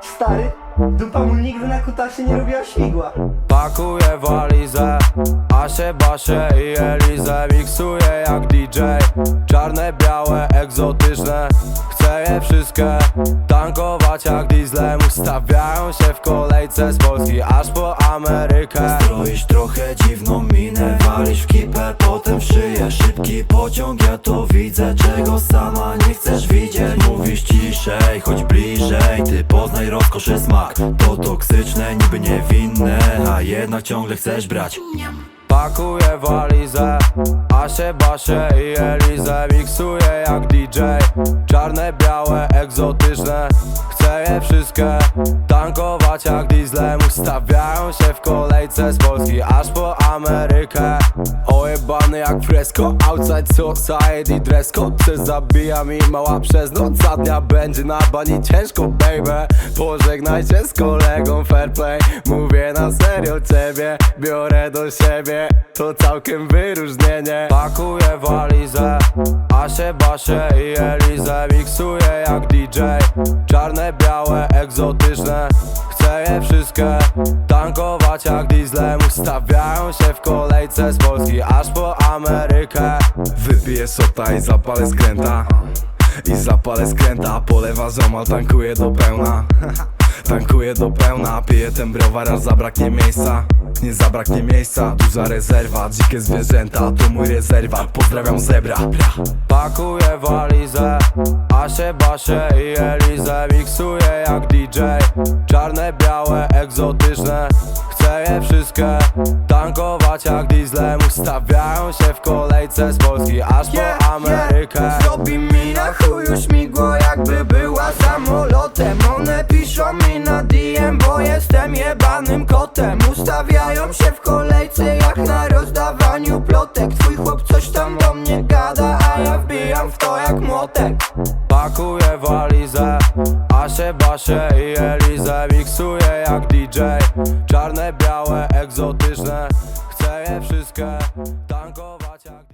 Stary, dupa mu nigdy na kutasie nie robiła śmigła. Pakuję walizę, Asie, Basie i Elizę Miksuję jak DJ Czarne, białe, egzotyczne Chcę je wszystkie tankować jak dieslem Ustawiają się w kolejce z Polski aż po Amerykę. Stroisz trochę dziwną minę Walisz w kipę, potem w szyję Szybki pociąg, ja to widzę Czego sama nie chcesz widzieć rozkoszy smak. To toksyczne, niby niewinne A jednak ciągle chcesz brać. Pakuję walizę, Asie, Basie i Elizę Miksuję jak DJ Czarne, białe, egzotyczne Chcę je wszystkie. Tankować jak dieslem Ustawiają się w kolejce z Polski aż po Amerykę. Ojebany jak fresco, outside society dress code Przez zabija mi mała przez noc Za dnia będzie na bani ciężko baby. Pożegnaj się z kolegą fair play. Mówię na serio ciebie, biorę do siebie. To całkiem wyróżnienie. Pakuję walizę, Asie, Basie i Elizę. Miksuję jak DJ Czarne, białe, egzotyczne. Chcę je wszystkie tankować jak dieslem Ustawiają się w kolejce z Polski aż po Amerykę. Wypiję sota i zapalę skręta. I zapalę skręta, polewa ziomal, tankuję do pełna Tankuję do pełna, piję ten browar, aż zabraknie miejsca. Nie zabraknie miejsca, duża rezerwa Dzikie zwierzęta, to mój rezerwat. Pozdrawiam zebra. Pakuję walizę, Asie, Basie i Elizę Miksuję jak DJ Czarne, białe, egzotyczne Chcę je wszystkie tankować jak dieslem Ustawiają się w kolejce z Polski aż po Amerykę. Zrobi mi na DM, bo jestem jebanym kotem. Ustawiają się w kolejce jak na rozdawaniu plotek. Twój chłop coś tam do mnie gada, a ja wbijam w to jak młotek. Pakuję walizę, Asie, Basie i Elizę. Miksuję jak DJ Czarne, białe, egzotyczne. Chcę je wszystkie tankować